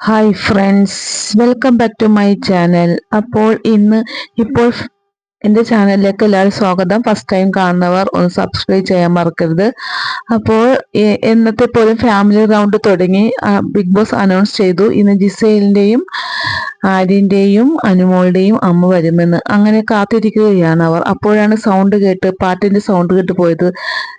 Hi friends welcome back to my channel അപ്പോൾ ഇന്ന് ഇപ്പോൾ എന്റെ ചാനലിലേക്ക് എല്ലാവരും സ്വാഗതം. ഫസ്റ്റ് ടൈം കാണുന്നവർ ഒന്ന് സബ്സ്ക്രൈബ് ചെയ്യാൻ മറക്കരുത്. അപ്പോൾ എന്നത്തെ പോലും ഫാമിലി റൗണ്ട് തുടങ്ങി ബിഗ് ബോസ് അനൗൺസ് ചെയ്തു. ഇന്ന് ജിസൈലിന്റെയും ആര്യന്റെയും അനുമോളുടെയും അമ്മ വരുമെന്ന് അങ്ങനെ കാത്തിരിക്കുകയാണ് അവർ. അപ്പോഴാണ് സൗണ്ട് കേട്ട് പാട്ടിന്റെ സൗണ്ട് കേട്ട് പോയത്.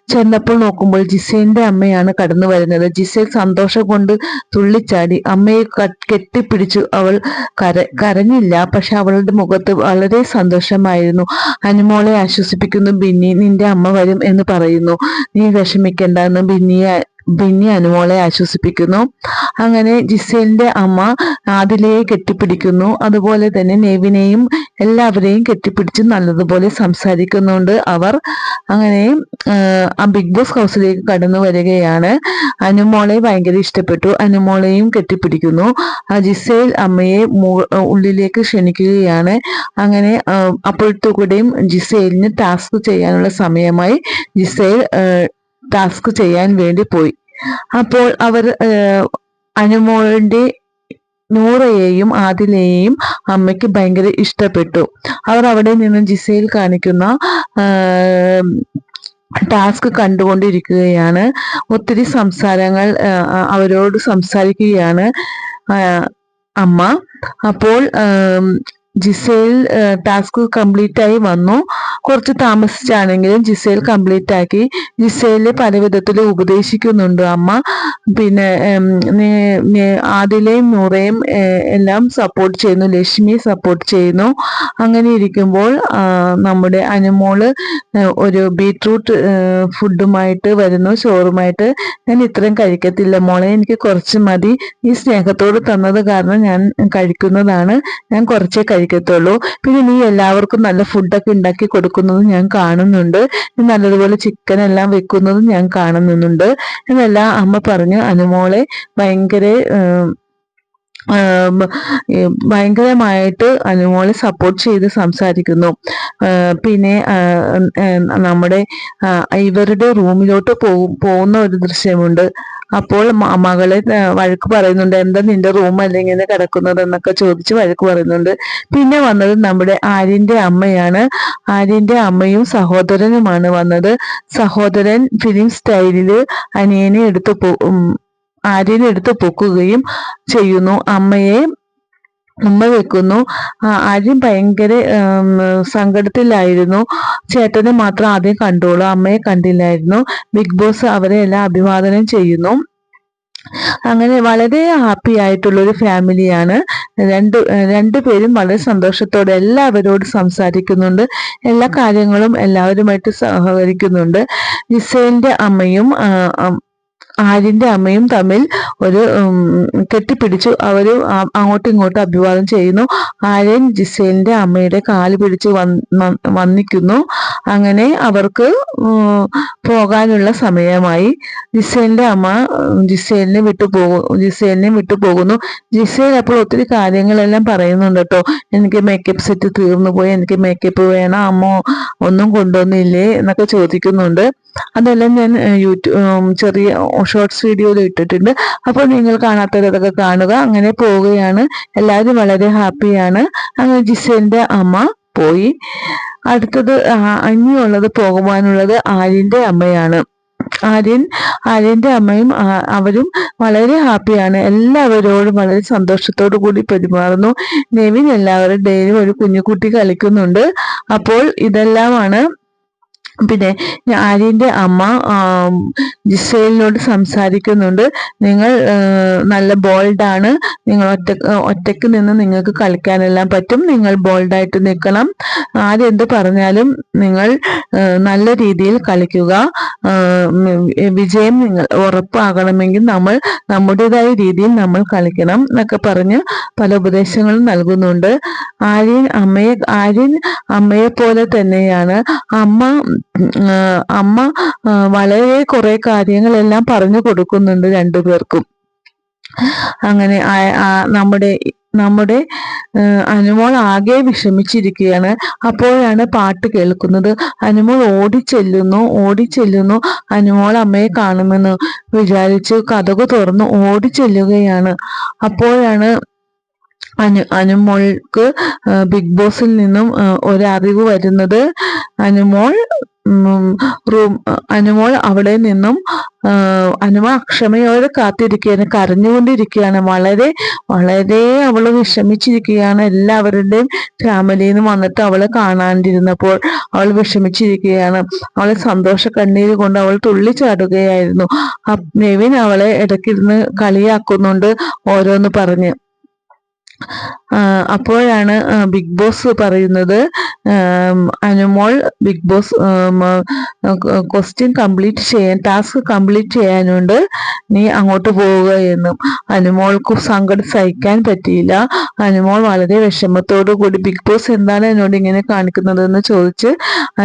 ചെന്നപ്പോൾ നോക്കുമ്പോൾ ജിസേലിന്റെ അമ്മയാണ് കടന്നു വരുന്നത്. ജിസേൽ സന്തോഷം കൊണ്ട് തുള്ളിച്ചാടി. അമ്മയെ കെട്ടിപ്പിടിച്ചു. അവൾ കര കരഞ്ഞില്ല. പക്ഷെ അവളുടെ മുഖത്ത് വളരെ സന്തോഷമായിരുന്നു. അനുമോളെ ആശ്വസിപ്പിക്കുന്നു ബിന്നി നിന്റെ അമ്മ വരും എന്ന് പറയുന്നു. നീ വിഷമിക്കേണ്ടെന്ന് ബിന്നിയെ ബിന്നി അനുമോളെ ആശ്വസിപ്പിക്കുന്നു. അങ്ങനെ ജിസേലിന്റെ അമ്മ ആദിലയെ കെട്ടിപ്പിടിക്കുന്നു. അതുപോലെ തന്നെ നെവിനെയും എല്ലാവരെയും കെട്ടിപ്പിടിച്ച് നല്ലതുപോലെ സംസാരിക്കുന്നുണ്ട് അവർ. അങ്ങനെ ബിഗ് ബോസ് ഹൗസിലേക്ക് കടന്നു വരികയാണ്. അനുമോളെ ഭയങ്കര ഇഷ്ടപ്പെട്ടു. അനുമോളെയും കെട്ടിപ്പിടിക്കുന്നു. ആ ജിസേൽ അമ്മയെ ഉള്ളിലേക്ക് ക്ഷണിക്കുകയാണ്. അങ്ങനെ അപ്പോഴത്തേക്കൂടെയും ജിസേലിന് ടാസ്ക് ചെയ്യാനുള്ള സമയമായി. ജിസേൽ ടാസ്ക് ചെയ്യാൻ വേണ്ടി പോയി. അപ്പോൾ അവർ അനുമോളിന്റെ നൂറയെയും ആദിലയെയും അമ്മയ്ക്ക് ഭയങ്കര ഇഷ്ടപ്പെട്ടു. അവർ അവിടെ നിന്ന് ജിസയിൽ കാണിക്കുന്ന ടാസ്ക് കണ്ടുകൊണ്ടിരിക്കുകയാണ്. ഒത്തിരി സംസാരങ്ങൾ അവരോട് സംസാരിക്കുകയാണ് അമ്മ. അപ്പോൾ ജിസേൽ ടാസ്ക് കംപ്ലീറ്റ് ആയി വന്നു. കുറച്ച് താമസിച്ചാണെങ്കിലും ജിസേൽ കംപ്ലീറ്റ് ആക്കി ജിസേൽ പല വിധത്തിൽ ഉപദേശിക്കുന്നുണ്ട് അമ്മ. പിന്നെ ആദിലയും നൂറയും എല്ലാം സപ്പോർട്ട് ചെയ്യുന്നു. ലക്ഷ്മി സപ്പോർട്ട് ചെയ്യുന്നു. അങ്ങനെ ഇരിക്കുമ്പോൾ നമ്മുടെ അനുമോൾ ഒരു ബീട്രൂട്ട് ഫുഡുമായിട്ട് വരുന്നു. ചോറുമായിട്ട്. ഞാൻ ഇത്രയും കഴിക്കത്തില്ല മോളെ. എനിക്ക് കുറച്ച് മതി. ഈ സ്നേഹത്തോട് തന്നത് കാരണം ഞാൻ കഴിക്കുന്നതാണ്. ഞാൻ കുറച്ചേ കഴിക്കത്തുള്ളൂ പിന്നെ നീ എല്ലാവർക്കും നല്ല ഫുഡൊക്കെ ഉണ്ടാക്കി കൊടുക്കുന്നത് ഞാൻ കാണുന്നുണ്ട്. നീ നല്ലതുപോലെ ചിക്കൻ എല്ലാം വെക്കുന്നതും ഞാൻ കാണുന്നുണ്ട്. എന്നെല്ലാം അമ്മ പറഞ്ഞു അനുമോളെ ഭയങ്കര ഭയങ്കരമായിട്ട് അനുമോളെ സപ്പോർട്ട് ചെയ്ത് സംസാരിക്കുന്നു. പിന്നെ നമ്മുടെ ഇവരുടെ റൂമിലോട്ട് പോകുന്ന ഒരു ദൃശ്യമുണ്ട്. അപ്പോൾ മകളെ വഴക്ക് പറയുന്നുണ്ട്. എന്താ നിന്റെ റൂം അല്ലെങ്കിൽ കിടക്കുന്നത് എന്നൊക്കെ ചോദിച്ച് വഴക്ക് പറയുന്നുണ്ട്. പിന്നെ വന്നത് നമ്മുടെ ആര്യന്റെ അമ്മയാണ്. ആര്യന്റെ അമ്മയും സഹോദരനുമാണ് വന്നത്. സഹോദരൻ ഫിലിം സ്റ്റൈലിൽ അനിയനെ എടുത്ത് ആര്യനെ എടുത്തു പൊക്കുകയും ചെയ്യുന്നു. അമ്മയെ ഉമ്മ വെക്കുന്നു ആര്യം ഭയങ്കര സങ്കടത്തിലായിരുന്നു. ചേട്ടനെ മാത്രം ആദ്യം കണ്ടോളൂ. അമ്മയെ കണ്ടില്ലായിരുന്നു. ബിഗ് ബോസ് അവരെ എല്ലാം അഭിവാദനം ചെയ്യുന്നു. അങ്ങനെ വളരെ ഹാപ്പി ആയിട്ടുള്ള ഒരു ഫാമിലിയാണ്. രണ്ട് രണ്ടുപേരും വളരെ സന്തോഷത്തോടെ എല്ലാവരോടും സംസാരിക്കുന്നുണ്ട്. എല്ലാ കാര്യങ്ങളും എല്ലാവരുമായിട്ട് സഹകരിക്കുന്നുണ്ട്. ജിസേലിന്റെ അമ്മയും ആര്യന്റെ അമ്മയും തമ്മിൽ ഒരു കെട്ടിപ്പിടിച്ചു. അവർ അങ്ങോട്ടും ഇങ്ങോട്ടും അഭിവാദം ചെയ്യുന്നു. ആര്യൻ ജിസേലിന്റെ അമ്മയുടെ കാൽ പിടിച്ച് വന്നിക്കുന്നു. അങ്ങനെ അവർക്ക് പോകാനുള്ള സമയമായി. ജിസേലിന്റെ അമ്മ ജിസേലിനെ വിട്ടു പോകും ജിസേലിനെ വിട്ടു പോകുന്നു. ജിസേൽ അപ്പോൾ ഒത്തിരി കാര്യങ്ങളെല്ലാം പറയുന്നുണ്ട് കേട്ടോ. എനിക്ക് മേക്കപ്പ് സെറ്റ് തീർന്നു പോയി. എനിക്ക് മേക്കപ്പ് വേണം. അമ്മ ഒന്നും കൊണ്ടുവന്നില്ലേ എന്നൊക്കെ ചോദിക്കുന്നുണ്ട്. അതെല്ലാം ഞാൻ യൂട്യൂബ് ചെറിയ ഷോർട്സ് വീഡിയോയിൽ ഇട്ടിട്ടുണ്ട്. അപ്പോൾ നിങ്ങൾ കാണാത്തവരതൊക്കെ കാണുക. അങ്ങനെ പോവുകയാണ്. എല്ലാവരും വളരെ ഹാപ്പിയാണ് അങ്ങനെ ജിസേന്റെ അമ്മ പോയി. അടുത്തത് ഇനിയുള്ളത് പോകുവാനുള്ളത് ആര്യന്റെ അമ്മയാണ്. ആര്യൻ ആര്യന്റെ അമ്മയും അവരും വളരെ ഹാപ്പിയാണ് എല്ലാവരോടും വളരെ സന്തോഷത്തോടു കൂടി പെരുമാറുന്നു. നെവിൻ എല്ലാവരും ഡെയിലി ഒരു കുഞ്ഞുകുട്ടി കളിക്കുന്നുണ്ട്. അപ്പോൾ ഇതെല്ലാമാണ് പിന്നെ ആര്യന്റെ അമ്മ ജിസേലിനോട് സംസാരിക്കുന്നുണ്ട്. നിങ്ങൾ നല്ല ബോൾഡാണ്. നിങ്ങൾ ഒറ്റ ഒറ്റയ്ക്ക് നിന്ന് നിങ്ങൾക്ക് കളിക്കാനെല്ലാം പറ്റും. നിങ്ങൾ ബോൾഡായിട്ട് നിൽക്കണം. ആരെന്ത് പറഞ്ഞാലും നിങ്ങൾ നല്ല രീതിയിൽ കളിക്കുക. വിജയം നിങ്ങൾ ഉറപ്പാകണമെങ്കിൽ നമ്മൾ നമ്മുടേതായ രീതിയിൽ നമ്മൾ കളിക്കണം എന്നൊക്കെ പറഞ്ഞ് പല ഉപദേശങ്ങളും നൽകുന്നുണ്ട്. ആര്യൻ അമ്മയെ ആര്യൻ അമ്മയെ പോലെ തന്നെയാണ്. അമ്മ അമ്മ വളരെ കുറെ കാര്യങ്ങളെല്ലാം പറഞ്ഞു കൊടുക്കുന്നുണ്ട് രണ്ടുപേർക്കും അങ്ങനെ നമ്മുടെ നമ്മുടെ അനുമോൾ ആകെ വിഷമിച്ചിരിക്കുകയാണ്. അപ്പോഴാണ് പാട്ട് കേൾക്കുന്നത്. അനുമോൾ ഓടിച്ചെല്ലുന്നു ഓടിച്ചെല്ലുന്നു. അനുമോൾ അമ്മയെ കാണുമെന്ന് വിചാരിച്ച് കഥകു തുറന്ന് ഓടിച്ചെല്ലുകയാണ്. അപ്പോഴാണ് അനു അനുമോൾക്ക് ബിഗ് ബോസിൽ നിന്നും ഒരറിവ് വരുന്നത്. അനുമോൾ റൂം അനുമോൾ അവിടെ നിന്നും അനുമോൾ അക്ഷമയോടെ കാത്തിരിക്കുകയാണ് കരഞ്ഞുകൊണ്ടിരിക്കുകയാണ്. വളരെ വളരെ അവൾ വിഷമിച്ചിരിക്കുകയാണ്. എല്ലാവരുടെയും ഫാമിലിയിൽ നിന്ന് വന്നിട്ട് അവളെ കാണാണ്ടിരുന്നപ്പോൾ അവൾ വിഷമിച്ചിരിക്കുകയാണ്. അവളെ സന്തോഷ കണ്ണീര് കൊണ്ട് അവൾ തുള്ളിച്ചാടുകയായിരുന്നു. നെവിൻ അവളെ ഇടയ്ക്കിരുന്ന് കളിയാക്കുന്നുണ്ട് ഓരോന്ന് പറഞ്ഞ്. അപ്പോഴാണ് ബിഗ് ബോസ് പറയുന്നത്. Anumol Bigg Boss question complete ചെയ്യാൻ ടാസ്ക് കംപ്ലീറ്റ് ചെയ്യാനുണ്ട്. നീ അങ്ങോട്ട് പോവുക എന്നും. അനുമോൾക്ക് സങ്കടം സഹിക്കാൻ പറ്റിയില്ല. അനുമോൾ വളരെ വിഷമത്തോടു കൂടി ബിഗ് ബോസ് എന്താണ് എന്നോട് ഇങ്ങനെ കാണിക്കുന്നതെന്ന് ചോദിച്ച്?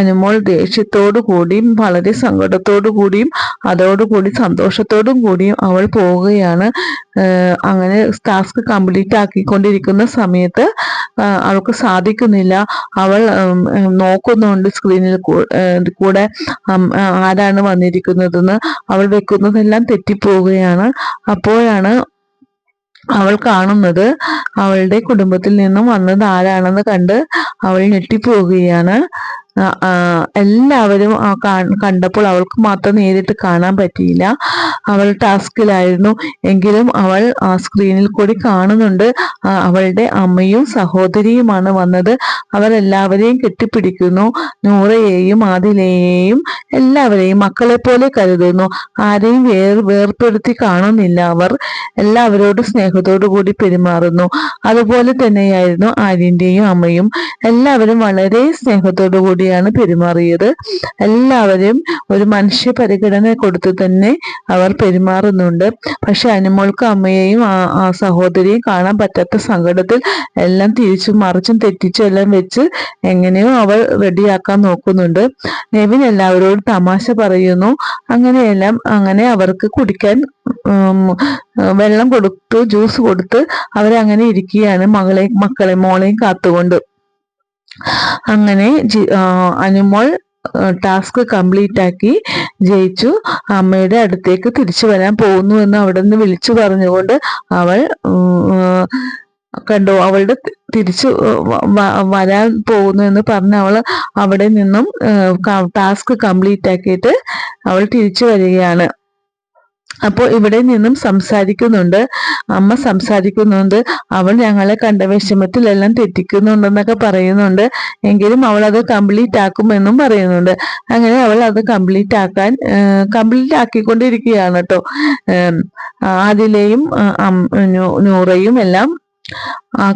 അനുമോൾ ദേഷ്യത്തോടു കൂടിയും വളരെ സങ്കടത്തോടു കൂടിയും അതോടുകൂടി സന്തോഷത്തോടും കൂടിയും അവൾ പോവുകയാണ്. അങ്ങനെ ടാസ്ക് കംപ്ലീറ്റ് ആക്കിക്കൊണ്ടിരിക്കുന്ന സമയത്ത് അവൾക്ക് സാധിക്കുന്നില്ല. അവൾ നോക്കുന്നുണ്ട് സ്ക്രീനിൽ കൂടെ ആരാണ് വന്നിരിക്കുന്നതെന്ന് അവൾ വെക്കുന്നതെല്ലാം തെറ്റിപ്പോവുകയാണ്. അപ്പോഴാണ് അവൾ കാണുന്നത് അവളുടെ കുടുംബത്തിൽ നിന്നും വന്നത് ആരാണെന്ന് കണ്ട് അവൾ ഞെട്ടിപ്പോവുകയാണ്. എല്ലാവരും കണ്ടപ്പോൾ അവൾക്ക് മാത്രം നേരിട്ട് കാണാൻ പറ്റിയില്ല. അവൾ ടാസ്കിലായിരുന്നു. എങ്കിലും അവൾ ആ സ്ക്രീനിൽ കൂടി കാണുന്നുണ്ട്. അവളുടെ അമ്മയും സഹോദരിയുമാണ് വന്നത്. അവരെല്ലാവരെയും കെട്ടിപ്പിടിക്കുന്നു. നൂറയെയും ആദിലയെയും എല്ലാവരെയും മക്കളെ പോലെ കരുതുന്നു. ആരെയും വേർ വേർപ്പെടുത്തി കാണുന്നില്ല അവർ. എല്ലാവരോടും സ്നേഹത്തോടു കൂടി പെരുമാറുന്നു. അതുപോലെ തന്നെയായിരുന്നു ആര്യന്റെയും അമ്മയും. എല്ലാവരും വളരെ സ്നേഹത്തോടു കൂടി കൂടിയാണ് പെരുമാറിയത്. എല്ലാവരും ഒരു മനുഷ്യ പരിഗണന കൊടുത്തു തന്നെ അവർ പെരുമാറുന്നുണ്ട്. പക്ഷെ അനുമോൾക്ക് അമ്മയെയും ആ സഹോദരിയും കാണാൻ പറ്റാത്ത സങ്കടത്തിൽ എല്ലാം തിരിച്ചും മറിച്ചും തെറ്റിച്ചും എല്ലാം വെച്ച് എങ്ങനെയോ അവൾ റെഡിയാക്കാൻ നോക്കുന്നുണ്ട്. നെവിൻ എല്ലാവരോടും തമാശ പറയുന്നു. അങ്ങനെയെല്ലാം അങ്ങനെ അവർക്ക് കുടിക്കാൻ വെള്ളം കൊടുത്തു ജ്യൂസ് കൊടുത്ത് അവരങ്ങനെ ഇരിക്കുകയാണ് മകളെ മക്കളെ മോളെയും കാത്തുകൊണ്ട്. അങ്ങനെ അനുമോൾ ടാസ്ക് കംപ്ലീറ്റ് ആക്കി ജയിച്ചു. അമ്മയുടെ അടുത്തേക്ക് തിരിച്ചു വരാൻ പോകുന്നു എന്ന് അവിടെ നിന്ന് വിളിച്ചു പറഞ്ഞുകൊണ്ട് അവൾ കണ്ടു. അവളുടെ തിരിച്ചു വരാൻ പോകുന്നു എന്ന് പറഞ്ഞ് അവൾ അവിടെ നിന്നും ടാസ്ക് കംപ്ലീറ്റ് ആക്കിയിട്ട് അവൾ തിരിച്ചു വരികയാണ്. അപ്പോൾ ഇവിടെ നിന്നും സംസാരിക്കുന്നുണ്ട്. അമ്മ സംസാരിക്കുന്നുണ്ട്. അവൾ ഞങ്ങളെ കണ്ട വിഷമത്തിലെല്ലാം തെറ്റിക്കുന്നുണ്ടെന്നൊക്കെ പറയുന്നുണ്ട്. എങ്കിലും അവൾ അത് കംപ്ലീറ്റ് ആക്കുമെന്നും പറയുന്നുണ്ട്. അങ്ങനെ അവൾ അത് കംപ്ലീറ്റ് ആക്കാൻ കംപ്ലീറ്റ് ആക്കിക്കൊണ്ടിരിക്കുകയാണ് കേട്ടോ. ആദിലെയും നൂറയും എല്ലാം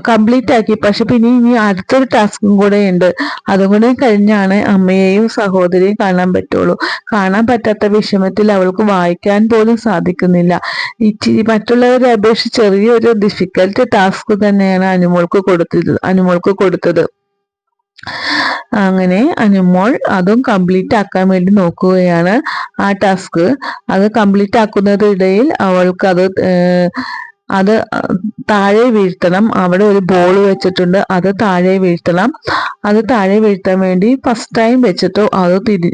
കംപ്ലീറ്റ് ആക്കി. പക്ഷെ പിന്നെ ഇനി അടുത്തൊരു ടാസ്കും കൂടെ ഉണ്ട്. അതും കൂടെ കഴിഞ്ഞാണ് അമ്മയെയും സഹോദരിയും കാണാൻ പറ്റുള്ളൂ. കാണാൻ പറ്റാത്ത വിഷമത്തിൽ അവൾക്ക് വായിക്കാൻ പോലും സാധിക്കുന്നില്ല. ഇച്ചിരി മറ്റുള്ളവരെ അപേക്ഷിച്ച് ചെറിയൊരു ഡിഫിക്കൽട്ട് ടാസ്ക് തന്നെയാണ് അനുമോൾക്ക് കൊടുത്തത് അനുമോൾക്ക് കൊടുത്തത്. അങ്ങനെ അനുമോൾ അതും കംപ്ലീറ്റ് ആക്കാൻ വേണ്ടി നോക്കുകയാണ് ആ ടാസ്ക് അത് കംപ്ലീറ്റ് ആക്കുന്നതിനിടയിൽ അവൾക്ക് അത് അത് താഴെ വീഴ്ത്തണം. അവിടെ ഒരു ബോൾ വെച്ചിട്ടുണ്ട്. അത് താഴെ വീഴ്ത്തണം. അത് താഴെ വീഴ്ത്താൻ വേണ്ടി ഫസ്റ്റ് ടൈം വെച്ചിട്ടോ അത് തിരി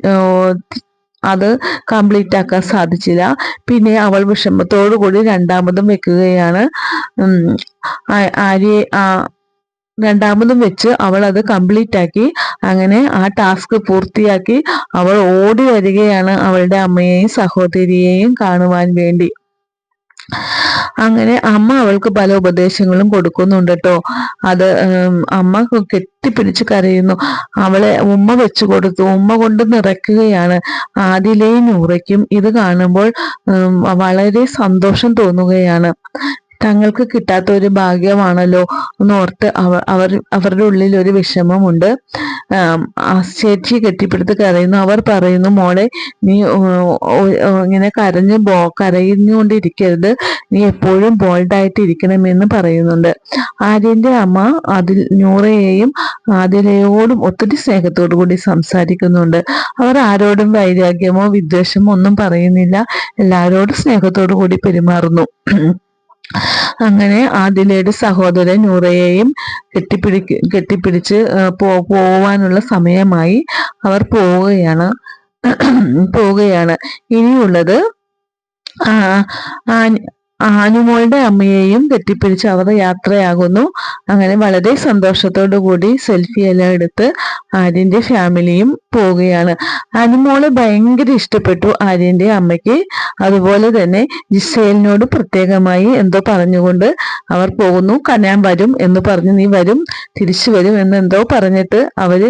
അത് കംപ്ലീറ്റ് ആക്കാൻ സാധിച്ചില്ല. പിന്നെ അവൾ വിഷമത്തോടു കൂടി രണ്ടാമതും വെക്കുകയാണ്. ആര്യ രണ്ടാമതും വെച്ച് അവൾ അത് കംപ്ലീറ്റ് ആക്കി. അങ്ങനെ ആ ടാസ്ക് പൂർത്തിയാക്കി. അവൾ ഓടി വരികയാണ് അവളുടെ അമ്മയെയും സഹോദരിയെയും കാണുവാൻ വേണ്ടി. അങ്ങനെ അമ്മ അവൾക്ക് പല ഉപദേശങ്ങളും കൊടുക്കുന്നുണ്ട് കേട്ടോ അത് അമ്മ കെട്ടിപ്പിടിച്ച് കരയുന്നു. അവളെ ഉമ്മ വെച്ചു കൊടുത്തു. ഉമ്മ കൊണ്ട് നിറയ്ക്കുകയാണ്. ആദിലെയും നൂറയ്ക്കും ഇത് കാണുമ്പോൾ വളരെ സന്തോഷം തോന്നുകയാണ്. തങ്ങൾക്ക് കിട്ടാത്ത ഒരു ഭാഗ്യമാണല്ലോ എന്നോർത്ത് അവർ അവർ അവരുടെ ഉള്ളിൽ ഒരു വിഷമമുണ്ട്. ചേച്ചി കെട്ടിപ്പിടുത്ത് കരയുന്നു. അവർ പറയുന്നു മോളെ നീ ഇങ്ങനെ കരഞ്ഞ് ബോ കരയുന്നുകൊണ്ടിരിക്കരുത്. നീ എപ്പോഴും ബോൾഡായിട്ട് ഇരിക്കണമെന്ന് പറയുന്നുണ്ട്. ആര്യന്റെ അമ്മ അതിൽ നൂറയെയും ആതിരയോടും ഒത്തിരി സ്നേഹത്തോടു കൂടി സംസാരിക്കുന്നുണ്ട്. അവർ ആരോടും വൈരാഗ്യമോ വിദ്വേഷമോ ഒന്നും പറയുന്നില്ല. എല്ലാവരോടും സ്നേഹത്തോടു കൂടി പെരുമാറുന്നു. അങ്ങനെ ആദിലയുടെ സഹോദരൻ നൂറയെയും കെട്ടിപ്പിടി കെട്ടിപ്പിടിച്ച് പോവാനുള്ള സമയമായി അവർ പോവുകയാണ്. പോവുകയാണ്. ഇനിയുള്ളത് ആനുമോളുടെ അമ്മയെയും കെട്ടിപ്പിടിച്ച് അവർ യാത്രയാകുന്നു. അങ്ങനെ വളരെ സന്തോഷത്തോടു കൂടി സെൽഫി എല്ലാം എടുത്ത് ആര്യന്റെ ഫാമിലിയും പോവുകയാണ്. അനുമോൾ ഭയങ്കര ഇഷ്ടപ്പെട്ടു ആര്യന്റെ അമ്മയ്ക്ക്. അതുപോലെ തന്നെ ജിസേലിനോട് പ്രത്യേകമായി എന്തോ പറഞ്ഞുകൊണ്ട് അവർ പോകുന്നു. കനാൻ വരും എന്ന് പറഞ്ഞു നീ വരും തിരിച്ചു വരും എന്ന് എന്തോ പറഞ്ഞിട്ട് അവർ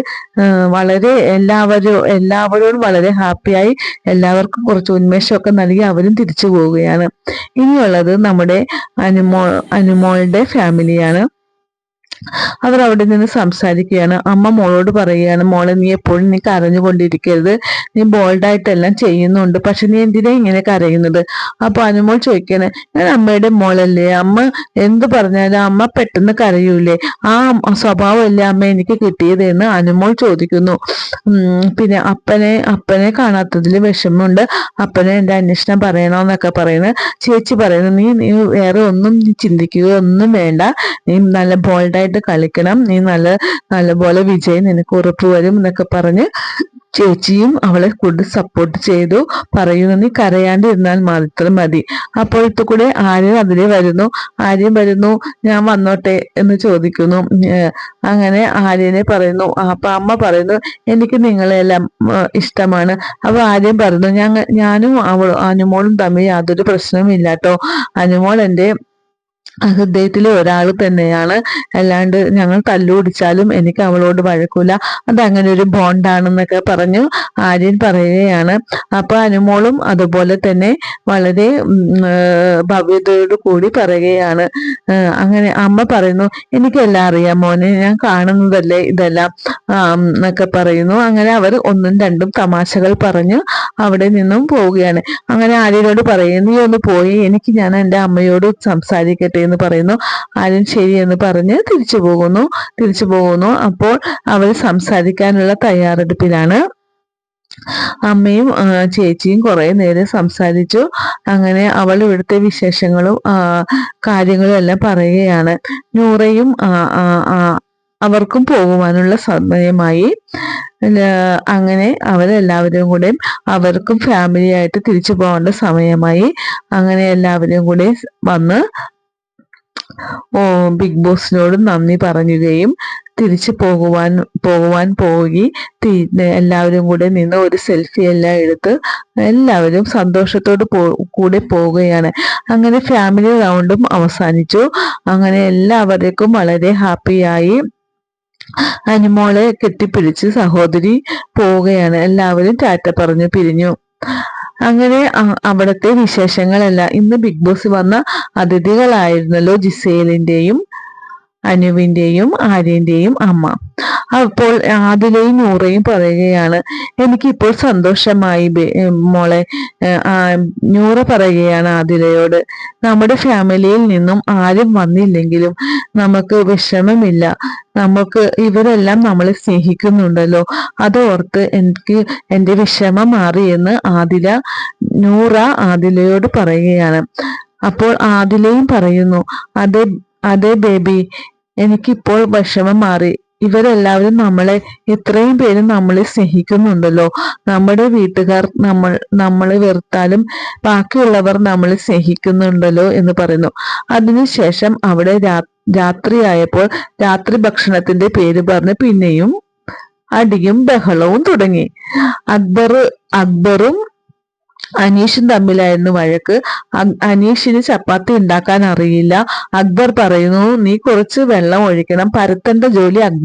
വളരെ എല്ലാവരും എല്ലാവരോടും വളരെ ഹാപ്പിയായി എല്ലാവർക്കും കുറച്ച് ഉന്മേഷമൊക്കെ നൽകി അവരും തിരിച്ചു പോവുകയാണ്. ഇനിയുള്ളത് നമ്മുടെ അനുമോ അനുമോളുടെ ഫാമിലിയാണ്. അവർ അവിടെ നിന്ന് സംസാരിക്കുകയാണ്. അമ്മ മോളോട് പറയുകയാണ് മോളെ നീ എപ്പോഴും നീ കരഞ്ഞുകൊണ്ടിരിക്കരുത്. നീ ബോൾഡായിട്ടെല്ലാം ചെയ്യുന്നുണ്ട്. പക്ഷെ നീ എന്തിനാ ഇങ്ങനെ കരയുന്നത്? അപ്പൊ അനുമോൾ ചോദിക്കണേ ഞാൻ അമ്മയുടെ മോളല്ലേ? അമ്മ എന്ത് പറഞ്ഞാലും അമ്മ പെട്ടെന്ന് കരയൂലേ? ആ സ്വഭാവമല്ലേ അമ്മ എനിക്ക് കിട്ടിയത്? എന്ന് അനുമോൾ ചോദിക്കുന്നു. പിന്നെ അപ്പനെ അപ്പനെ കാണാത്തതിൽ വിഷമമുണ്ട്. അപ്പനെ എന്റെ അന്വേഷണം പറയണോന്നൊക്കെ പറയുന്നത് ചേച്ചി പറയുന്നു നീ നീ വേറെ ഒന്നും ചിന്തിക്കുക ഒന്നും വേണ്ട. നീ നല്ല ബോൾഡായിട്ട് നന്നായിട്ട് കളിക്കണം. നീ നല്ല നല്ലപോലെ വിജയം നിനക്ക് ഉറപ്പ് വരും എന്നൊക്കെ പറഞ്ഞ് ചേച്ചിയും അവളെ കൂടുതൽ സപ്പോർട്ട് ചെയ്തു. പറയുന്നു നീ കരയാണ്ടിരുന്നാൽ മാത്രം മതി. അപ്പോഴത്തെ കൂടെ ആര്യൻ അതിലെ വരുന്നു. ആര്യൻ വരുന്നു ഞാൻ വന്നോട്ടെ എന്ന് ചോദിക്കുന്നു. അങ്ങനെ ആര്യനെ പറയുന്നു. അപ്പൊ അമ്മ പറയുന്നു എനിക്ക് നിങ്ങളെല്ലാം ഇഷ്ടമാണ്. അപ്പൊ ആര്യൻ പറയുന്നു ഞാൻ ഞാനും അവളും അനുമോളും തമ്മിൽ യാതൊരു പ്രശ്നവും ഇല്ലാട്ടോ അനുമോൾ എന്റെ ഹൃദയത്തിലെ ഒരാൾ തന്നെയാണ്. അല്ലാണ്ട് ഞങ്ങൾ തല്ലുപിടിച്ചാലും എനിക്ക് അവളോട് വഴക്കൂല. അതങ്ങനെ ഒരു ബോണ്ടാണെന്നൊക്കെ പറഞ്ഞു ആര്യൻ പറയുകയാണ്. അപ്പൊ അനുമോളും അതുപോലെ തന്നെ വളരെ ഭവ്യതയോട് കൂടി പറയുകയാണ്. അങ്ങനെ അമ്മ പറയുന്നു എനിക്കെല്ലാം അറിയാം മോനെ ഞാൻ കാണുന്നതല്ലേ ഇതെല്ലാം. എന്നൊക്കെ പറയുന്നു. അങ്ങനെ അവർ ഒന്നും രണ്ടും തമാശകൾ പറഞ്ഞു. അവിടെ നിന്നും പോവുകയാണ്. അങ്ങനെ ആര്യനോട് പറയുന്നു നീ ഒന്ന് പോയി എനിക്ക് ഞാൻ എന്റെ അമ്മയോട് സംസാരിക്കട്ടെ എന്ന് പറയുന്നു. ആര്യൻ ശരി എന്ന് പറഞ്ഞ് തിരിച്ചു പോകുന്നു. തിരിച്ചു പോകുന്നു. അപ്പോൾ അവർ സംസാരിക്കാനുള്ള തയ്യാറെടുപ്പിലാണ്. അമ്മയും ചേച്ചിയും കുറെ നേരം സംസാരിച്ചു. അങ്ങനെ അവൾ ഇവിടുത്തെ വിശേഷങ്ങളും കാര്യങ്ങളും എല്ലാം പറയുകയാണ്. നൂറയും അവർക്കും പോകുവാനുള്ള സമയമായി. അങ്ങനെ അവരെല്ലാവരും കൂടെ അവർക്കും ഫാമിലി ആയിട്ട് തിരിച്ചു പോകേണ്ട സമയമായി. അങ്ങനെ എല്ലാവരും കൂടെ വന്ന് ഓ ബിഗ് ബോസിനോട് നന്ദി പറയുകയും തിരിച്ചു പോകുവാൻ പോകുവാൻ പോയി എല്ലാവരും കൂടെ നിന്ന് ഒരു സെൽഫി എല്ലാം എടുത്ത് എല്ലാവരും സന്തോഷത്തോട് പോ കൂടെ പോവുകയാണ്. അങ്ങനെ ഫാമിലി റൗണ്ടും അവസാനിച്ചു. അങ്ങനെ എല്ലാവർക്കും വളരെ ഹാപ്പിയായി അനുമോളെ കെട്ടിപ്പിടിച്ച് സഹോദരി പോവുകയാണ്. എല്ലാവരും ടാറ്റ പറഞ്ഞു പിരിഞ്ഞു. അങ്ങനെ അവിടുത്തെ വിശേഷങ്ങളല്ല. ഇന്ന് ബിഗ് ബോസ് വന്ന അതിഥികളായിരുന്നല്ലോ ജിസേലിന്റെയും അനുവിന്റെയും ആര്യന്റെയും അമ്മ. അപ്പോൾ ആദിലയും നൂറയും പറയുകയാണ് എനിക്കിപ്പോൾ സന്തോഷമായി മോളെ നൂറ പറയുകയാണ് ആദിലയോട് നമ്മുടെ ഫാമിലിയിൽ നിന്നും ആരും വന്നില്ലെങ്കിലും നമുക്ക് വിഷമമില്ല. നമുക്ക് ഇവരെല്ലാം നമ്മളെ സ്നേഹിക്കുന്നുണ്ടല്ലോ. അതോർത്ത് എനിക്ക് എന്റെ വിഷമം മാറിയെന്ന് ആദില നൂറ ആദിലയോട് പറയുകയാണ്. അപ്പോൾ ആദിലയും പറയുന്നു അതെ അതെ ബേബി എനിക്കിപ്പോൾ വിഷമം മാറി. ഇവരെല്ലാവരും നമ്മളെ ഇത്രയും പേര് നമ്മളെ സ്നേഹിക്കുന്നുണ്ടല്ലോ. നമ്മുടെ വീട്ടുകാർ നമ്മൾ നമ്മളെ വെറുത്താലും ബാക്കിയുള്ളവർ നമ്മളെ സ്നേഹിക്കുന്നുണ്ടല്ലോ എന്ന് പറയുന്നു. അതിനുശേഷം അവിടെ രാത്രിയായപ്പോൾ രാത്രി ഭക്ഷണത്തിന്റെ പേര് പറഞ്ഞ് പിന്നെയും അടിയും ബഹളവും തുടങ്ങി. അക്ബർ അക്ബറും അനീഷും തമ്മിലായിരുന്നു വഴക്ക്. അനീഷിന് ചപ്പാത്തി ഉണ്ടാക്കാൻ അറിയില്ല. അക്ബർ പറയുന്നു നീ കുറച്ച് വെള്ളം ഒഴിക്കണം. പരത്തന്റെ ജോലി അക്ബർ